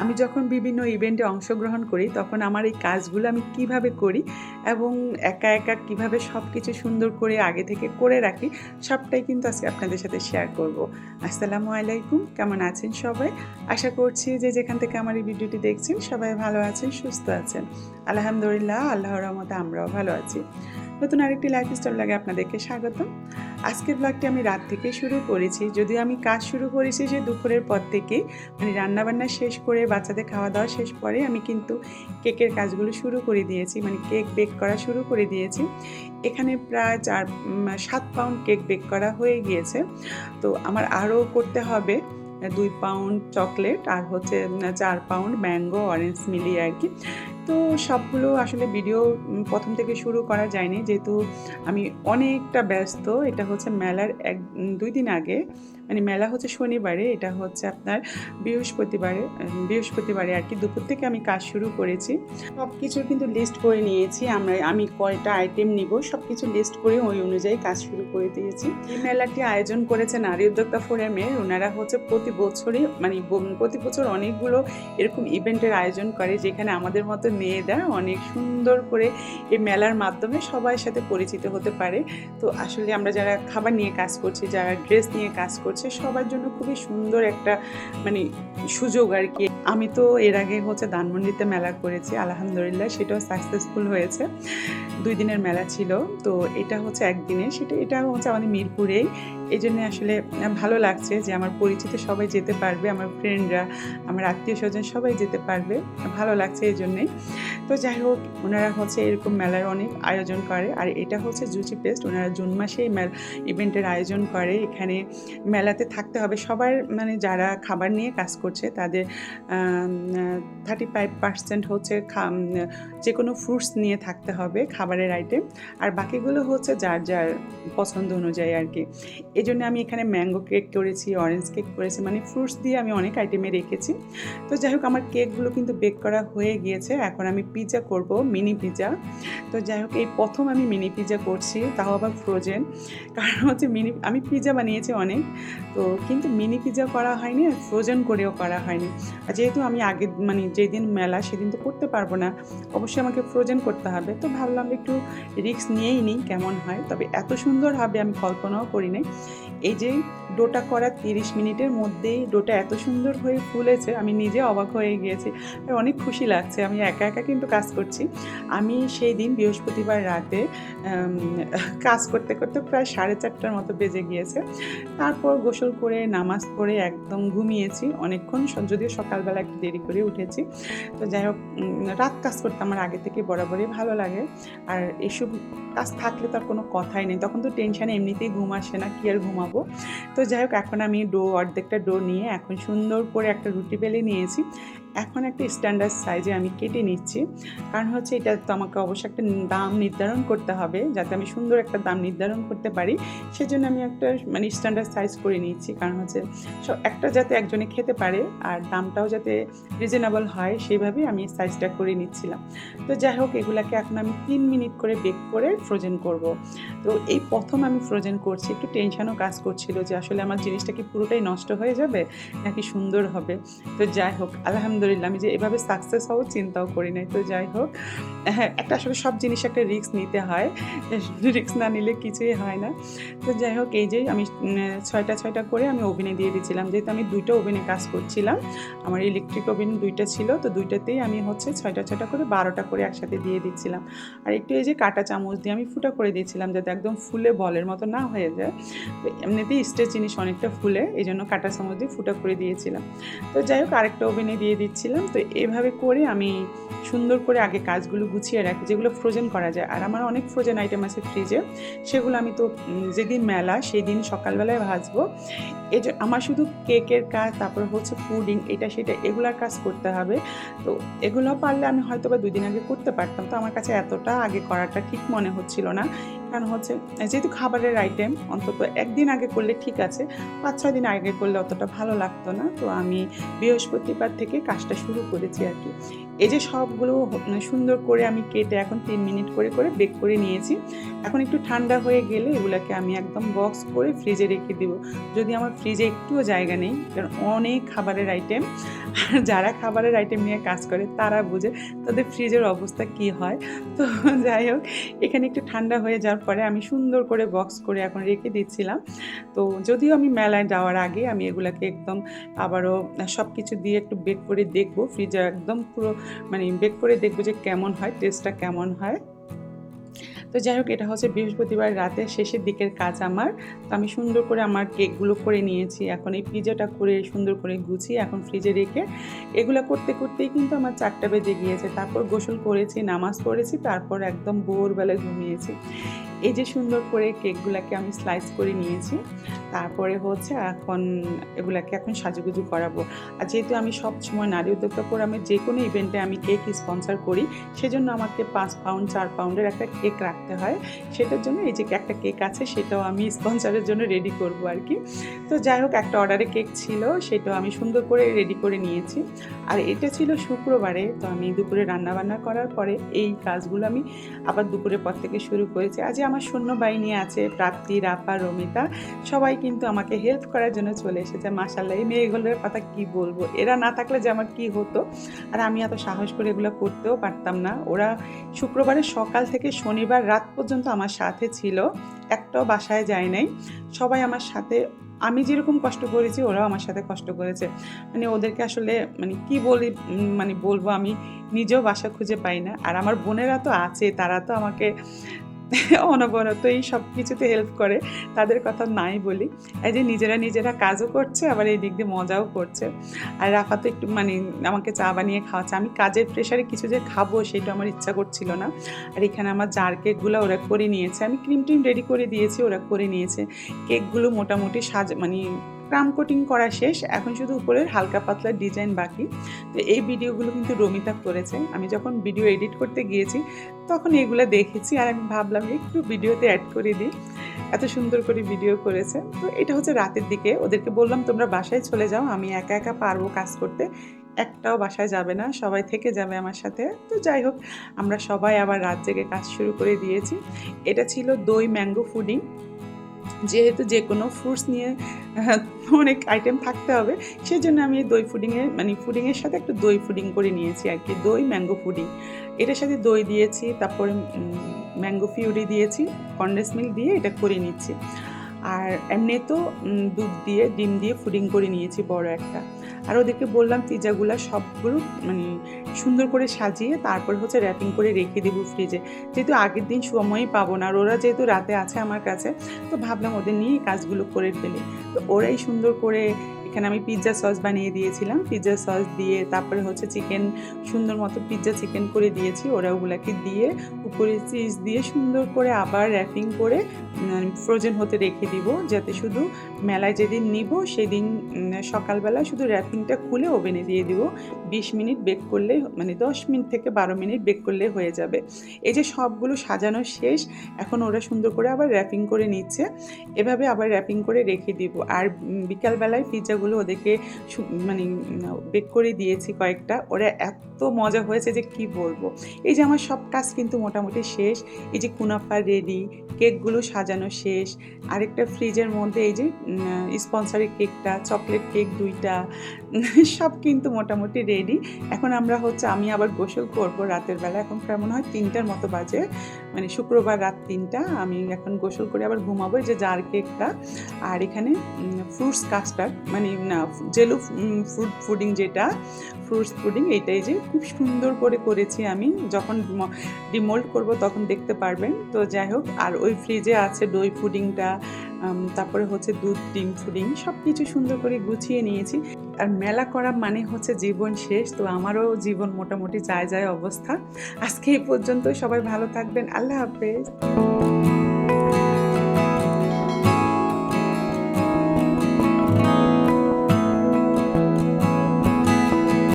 আমি যখন বিভিন্ন ইভেন্টে অংশগ্রহণ করি, তখন আমার এই কাজগুলো আমি কীভাবে করি এবং একা একা কীভাবে সব কিছু সুন্দর করে আগে থেকে করে রাখি, সবটাই কিন্তু আজকে আপনাদের সাথে শেয়ার করব। আসসালামু আলাইকুম, কেমন আছেন সবাই? আশা করছি যে যেখান থেকে আমার এই ভিডিওটি দেখছেন, সবাই ভালো আছেন, সুস্থ আছেন। আলহামদুলিল্লাহ, আল্লাহর রহমতে আমরাও ভালো আছি। নতুন আরেকটি লাইফস্টাইল লাগে আপনাদেরকে স্বাগতম। আজকের ব্লগটি আমি রাত থেকে শুরু করেছি। যদিও আমি কাজ শুরু করেছি যে দুপুরের পর থেকে মানে রান্নাবান্না শেষ করে বাচ্চাদের খাওয়া দাওয়া শেষ পরে আমি কিন্তু কেকের কাজগুলো শুরু করে দিয়েছি মানে কেক বেক করা শুরু করে দিয়েছি। এখানে প্রায় চার সাত পাউন্ড কেক বেক করা হয়ে গিয়েছে। তো আমার আরও করতে হবে দুই পাউন্ড চকলেট আর হচ্ছে চার পাউন্ড ম্যাঙ্গো অরেঞ্জ মিলিয়ে আর কি। তো সবগুলো আসলে ভিডিও প্রথম থেকে শুরু করা যায়নি। যেহেতু আমি অনেকটা ব্যস্ত, এটা হচ্ছে মেলার এক দুই দিন আগে। মানে মেলা হচ্ছে শনিবারে, এটা হচ্ছে আপনার বৃহস্পতিবারে বৃহস্পতিবারে আর কি। দুপুর থেকে আমি কাজ শুরু করেছি। সব কিছু কিন্তু লিস্ট করে নিয়েছি। আমরা, আমি কয়টা আইটেম নিব সব কিছু লিস্ট করে ওই অনুযায়ী কাজ শুরু করে দিয়েছি। এই মেলাটি আয়োজন করেছে নারী উদ্যোক্তা ফোরামের ওনারা হচ্ছে প্রতি বছরই মানে প্রতি বছর অনেকগুলো এরকম ইভেন্টের আয়োজন করে, যেখানে আমাদের মতো মেয়েরা অনেক সুন্দর করে এই মেলার মাধ্যমে সবার সাথে পরিচিত হতে পারে। তো আসলে আমরা যারা খাবার নিয়ে কাজ করছি, যারা ড্রেস নিয়ে কাজ করছে সবার জন্য খুবই সুন্দর একটা মানে সুযোগ আর কি। আমি তো এর আগে হচ্ছে ধানমন্ডিতে মেলা করেছি, আলহামদুলিল্লাহ সেটাও সাকসেসফুল হয়েছে। দুই দিনের মেলা ছিল, তো এটা হচ্ছে একদিনে সেটা, এটা হচ্ছে আমাদের মিরপুরেই। এই জন্য আসলে ভালো লাগছে যে আমার পরিচিত সবাই যেতে পারবে, আমার ফ্রেন্ডরা আমার আত্মীয় স্বজন সবাই যেতে পারবে। ভালো লাগছে এই জন্যেই তো যাই হোক, ওনারা হচ্ছে এরকম মেলার অনেক আয়োজন করে। আর এটা হচ্ছে জুচি পেস্ট ওনারা জুন মাসে এই ইভেন্টের আয়োজন করে। এখানে মেলাতে থাকতে হবে। সবার মানে যারা খাবার নিয়ে কাজ করছে, তাদের থার্টি ফাইভ পার্সেন্ট হচ্ছে যে কোনো ফ্রুটস নিয়ে থাকতে হবে খাবারের আইটেম আর বাকিগুলো হচ্ছে যার যার পছন্দ অনুযায়ী আর কি। এই জন্য আমি এখানে ম্যাঙ্গো কেক করেছি অরেঞ্জ কেক করেছি মানে ফ্রুটস দিয়ে আমি অনেক আইটেমে রেখেছি। তো যাই হোক, আমার কেকগুলো কিন্তু বেক করা হয়ে গিয়েছে। এখন আমি পিৎজা করব মিনি পিৎজা তো যাই হোক, এই প্রথম আমি মিনি পিৎজা করছি, তাও আবার ফ্রোজেন কারণ হচ্ছে মিনি আমি পিৎজা বানিয়েছি অনেক, তো কিন্তু মিনি পিৎজা করা হয়নি, আর ফ্রোজেন করেও করা হয়নি। আর যেহেতু আমি আগে মানে যেদিন মেলা, সেদিন তো করতে পারব না, অবশ্যই আমাকে ফ্রোজেন করতে হবে। তো ভাবলাম একটু রিস্ক নিয়েই নিই, কেমন হয়? তবে এত সুন্দর হবে আমি কল্পনাও করি নাই এই যে ডোটা করা তিরিশ মিনিটের মধ্যেই ডোটা এত সুন্দর হয়ে ফুলেছে, আমি নিজে অবাক হয়ে গিয়েছি। আর অনেক খুশি লাগছে, আমি একা একা কিন্তু কাজ করছি। আমি সেই দিন বৃহস্পতিবার রাতে কাজ করতে করতে প্রায় সাড়ে চারটার মতো বেজে গিয়েছে। তারপর গোসল করে, নামাজ পড়ে একদম ঘুমিয়েছি। অনেকক্ষণ যদিও সকালবেলা একটু দেরি করে উঠেছি। তো যাই হোক রাত কাজ করতে আমার আগে থেকে বরাবরই ভালো লাগে। আর এসব কাজ থাকলে তো আর কোনো কথাই নেই। তখন তো টেনশানে এমনিতেই ঘুম আসে না, কি আর ঘুমাবো? তো যাই হোক, এখন আমি ডো অর্ধেকটা ডো নিয়ে এখন সুন্দর করে একটা রুটি বেলে নিয়েছি। এখন একটা স্ট্যান্ডার্ড সাইজে আমি কেটে নিচ্ছি। কারণ হচ্ছে এটা তো আমাকে অবশ্যই একটা দাম নির্ধারণ করতে হবে, যাতে আমি সুন্দর একটা দাম নির্ধারণ করতে পারি। সেজন্য আমি একটা মানে স্ট্যান্ডার্ড সাইজ করে নিচ্ছি। কারণ হচ্ছে একটা যাতে একজনে খেতে পারে আর দামটাও যাতে রিজনেবল হয়, সেইভাবেই আমি সাইজটা করে নিচ্ছিলাম। তো যাই হোক, এগুলাকে এখন আমি তিন মিনিট করে বেক করে ফ্রোজেন করব। তো এই প্রথম আমি ফ্রোজেন করছি। একটু টেনশানও কাজ করছিল যে আসলে আমার জিনিসটা কি পুরোটাই নষ্ট হয়ে যাবে নাকি সুন্দর হবে। তো যাই হোক, আলহামদুলিল্লাহ আমি যে এভাবে সাকসেস হব চিন্তাও করি নাই। তো যাই হোক হ্যাঁ একটা আসলে সব জিনিস একটা রিস্ক নিতে হয়। রিস্ক না নিলে কিছুই হয় না। তো যাই হোক, এই যে আমি ছয়টা ছয়টা করে আমি ওভেনে দিয়ে দিয়েছিলাম। যেহেতু আমি দুইটা ওভেনে কাজ করছিলাম, আমার ইলেকট্রিক ওভেন দুইটা ছিল, তো দুইটাতেই আমি হচ্ছে ছয়টা ছয়টা করে বারোটা করে একসাথে দিয়ে দিচ্ছিলাম। আর একটু এই যে কাটা চামচ দিয়ে আমি ফুটা করে দিয়েছিলাম, যাতে একদম ফুলে বলের মতো না হয়ে যায়। তো এমনিতেই স্টেজ জিনিস অনেকটা ফুলে, এই জন্য কাটা চামচ দিয়ে ফুটা করে দিয়েছিলাম। তো যাই হোক, আরেকটা ওভেনে দিয়ে দিচ্ছিলাম তো এভাবে করে আমি সুন্দর করে আগে কাজগুলো গুছিয়ে রাখি, যেগুলো ফ্রোজেন করা যায়। আর আমার অনেক ফ্রোজেন আইটেম আছে ফ্রিজে সেগুলো আমি তো যেদিন মেলা সেই দিন সকালবেলায় ভাজবো। এই যে আমার শুধু কেকের কাজ, তারপর হচ্ছে পুডিং এটা সেটা, এগুলার কাজ করতে হবে। তো এগুলো পারলে আমি হয়তো বা দুই দিন আগে করতে পারতাম। তো আমার কাছে এতটা আগে করাটা ঠিক মনে হচ্ছিল না। কারণ হচ্ছে যেহেতু খাবারের আইটেম অন্তত একদিন আগে করলে ঠিক আছে, পাঁচ, ছয় দিন আগে করলে অতটা ভালো লাগতো না। তো আমি বৃহস্পতিবার থেকে কাজটা শুরু করেছি আর কি। এই যে সবগুলো হ- সুন্দর করে আমি কেটে এখন তিন মিনিট করে করে বেক করে নিয়েছি। এখন একটু ঠান্ডা হয়ে গেলে এগুলাকে আমি একদম বক্স করে ফ্রিজে রেখে দিব। যদি আমার ফ্রিজে একটুও জায়গা নেই, কারণ অনেক খাবারের আইটেম আর যারা খাবারের আইটেম নিয়ে কাজ করে তারা বুঝে তাদের ফ্রিজের অবস্থা কি হয়। তো যাই হোক, এখানে একটু ঠান্ডা হয়ে যাওয়ার পরে আমি সুন্দর করে বক্স করে এখন রেখে দিচ্ছিলাম। তো যদিও আমি মেলায় যাওয়ার আগে আমি এগুলাকে একদম আবারও সব কিছু দিয়ে একটু বেক করে দেখব। ফ্রিজে একদম পুরো মানে বেক করে দেখব যে কেমন হয় টেস্টটা কেমন হয়। তো যাই হোক, এটা হচ্ছে বৃহস্পতিবার রাতের শেষের দিকের কাজ আমার। তো আমি সুন্দর করে আমার কেকগুলো করে নিয়েছি। এখন এই পিজাটা করে সুন্দর করে গুছিয়ে এখন ফ্রিজে রেখে এগুলো করতে করতেই কিন্তু আমার চারটা বেজে গিয়েছে। তারপর গোসল করেছি, নামাজ পড়েছি, তারপর একদম ভোরবেলায় ঘুমিয়েছি। এই যে সুন্দর করে কেকগুলাকে আমি স্লাইস করে নিয়েছি। তারপরে হচ্ছে এখন এগুলাকে এখন সাজুগুজু করাবো। আর যেহেতু আমি সব সময় নারী উদ্যোক্তা ফোরামের যে কোনো ইভেন্টে আমি কেক স্পন্সর করি, সেজন্য আমাকে পাঁচ পাউন্ড চার পাউন্ডের একটা কেক রাখতে হয়। সেটার জন্য এই যে একটা কেক আছে, সেটাও আমি স্পন্সরের জন্য রেডি করব আর কি। তো যাই হোক, একটা অর্ডারে কেক ছিল, সেটাও আমি সুন্দর করে রেডি করে নিয়েছি। আর এটা ছিল শুক্রবারে, তো আমি দুপুরে রান্না বান্না করার পরে এই কাজগুলো আমি আবার দুপুরের পর থেকে শুরু করেছি। আজ আমার সৈন্য বাহিনী আছে, প্রাপ্তি রাপা রমিতা সবাই কিন্তু আমাকে হেল্প করার জন্য চলে এসেছে। মাসাল্লাহ এই মেয়েগুলোর কথা কি বলব? এরা না থাকলে যে আমার কি হতো? আর আমি এত সাহস করে এগুলো করতেও পারতাম না। ওরা শুক্রবারের সকাল থেকে শনিবার রাত পর্যন্ত আমার সাথে ছিল, একটাও বাসায় যায় নাই। সবাই আমার সাথে, আমি যেরকম কষ্ট করেছি, ওরাও আমার সাথে কষ্ট করেছে। মানে ওদেরকে আসলে মানে কি বলি মানে বলব আমি, নিজেও বাসা খুঁজে পাই না। আর আমার বোনেরা তো আছে, তারা তো আমাকে অনবরত এই সব কিছুতে হেল্প করে, তাদের কথা নাই বলি। এই যে নিজেরা নিজেরা কাজও করছে, আবার এই দিক দিয়ে মজাও করছে। আর রাফা তো একটু মানে আমাকে চা বানিয়ে খাওয়াচ্ছে। আমি কাজের প্রেশারে কিছু যে খাব সেটা আমার ইচ্ছা করছিল না। আর এখানে আমার জার কেকগুলো ওরা করে নিয়েছে। আমি ক্রিম টিম রেডি করে দিয়েছি, ওরা করে নিয়েছে। কেকগুলো মোটামুটি সাজ মানে ক্রাম কোটিং করা শেষ। এখন শুধু উপরের হালকা পাতলা ডিজাইন বাকি। তো এই ভিডিওগুলো কিন্তু রমিতা করেছে। আমি যখন ভিডিও এডিট করতে গিয়েছি, তখন এগুলো দেখেছি আর আমি ভাবলাম, একটু ভিডিওতে অ্যাড করে দিই। এত সুন্দর করে ভিডিও করেছে। তো এটা হচ্ছে রাতের দিকে। ওদেরকে বললাম, তোমরা বাসায় চলে যাও। আমি একা একা পারব কাজ করতে। একটাও বাসায় যাবে না। সবাই থেকে যাবে আমার সাথে। তো যাই হোক, আমরা সবাই আবার রাত জেগে কাজ শুরু করে দিয়েছি। এটা ছিল দই ম্যাঙ্গো ফুডিং যেহেতু যে কোনো ফ্রুটস নিয়ে আহ, অনেক আইটেম থাকতে হবে সেই জন্য আমি দই ফুডিংয়ে মানে ফুডিংয়ের সাথে একটু দই ফুডিং করে নিয়েছি আর কি। দই ম্যাঙ্গো ফুডিং এটার সাথে দই দিয়েছি তারপরে ম্যাঙ্গো ফিউরি দিয়েছি কন্ডেন্স মিল্ক দিয়ে এটা করে নিচ্ছি। আর এমনি তো দুধ দিয়ে, ডিম দিয়ে ফুডিং করে নিয়েছি বড় একটা। আর ওদেরকে বললাম পিজাগুলো সবগুলো মানে সুন্দর করে সাজিয়ে তারপর হচ্ছে র্যাপিং করে রেখে দেবো ফ্রিজে যেহেতু আগের দিন সময়ই পাবো না, আর ওরা যেহেতু রাতে আছে আমার কাছে, তো ভাবলাম ওদের নিয়ে কাজগুলো করে ফেলি। তো ওরাই সুন্দর করে এখানে আমি পিৎজা সস বানিয়ে দিয়েছিলাম। পিৎজা সস দিয়ে তারপরে হচ্ছে চিকেন সুন্দর মতো পিৎজা চিকেন করে দিয়েছি। ওরা ওগুলাকে দিয়ে উপরে চিজ দিয়ে সুন্দর করে আবার র্যাপিং করে ফ্রোজেন হতে রেখে দিব। যাতে শুধু মেলায় যেদিন নিব, সেদিন সকালবেলা শুধু র্যাপিংটা খুলে ওভেনে দিয়ে দিব। বিশ মিনিট বেক করলে মানে দশ মিনিট থেকে বারো মিনিট বেক করলে হয়ে যাবে। এই যে সবগুলো সাজানো শেষ, এখন ওরা সুন্দর করে আবার র্যাপিং করে নিচ্ছে। এভাবে আবার র্যাপিং করে রেখে দিব। আর বিকালবেলায় বিকালবেলায় পিৎজাগুলো ওদেরকে মানে বেক করে দিয়েছি কয়েকটা। ওরা এত মজা হয়েছে যে কি বলব। এই যে আমার সব কাজ কিন্তু মোটামুটি শেষ। এই যে কুনাফা রেডি কেকগুলো সাজানো শেষ। আরেকটা ফ্রিজের মধ্যে এই যে স্পন্সারের কেকটা, চকলেট কেক দুইটা, সব কিন্তু মোটামুটি রেডি এখন আমরা হচ্ছে, আমি আবার গোসল করব রাতের বেলা। এখন প্রায় মনে হয় তিনটার মতো বাজে। মানে শুক্রবার রাত তিনটা, আমি এখন গোসল করে আবার ঘুমাবো যে জার কেকটা। আর এখানে ফ্রুটস কাস্টার্ড মানে না, জেলু ফ্রুট পুডিং যেটা ফ্রুটস পুডিং এইটাই যে খুব সুন্দর করে করেছি আমি। যখন ডিমোল্ড করব তখন দেখতে পারবেন। তো যাই হোক, আর ওই ফ্রিজে আছে দই পুডিংটা তারপরে হচ্ছে দুধ, ডিম ফুডিং সব কিছু সুন্দর করে গুছিয়ে নিয়েছি। আর মেলা করা মানে হচ্ছে জীবন শেষ, তো আমারও জীবন মোটামুটি যায় যায় অবস্থা। আজকে এই পর্যন্ত সবাই ভালো থাকবেন, আল্লাহ হাফেজ।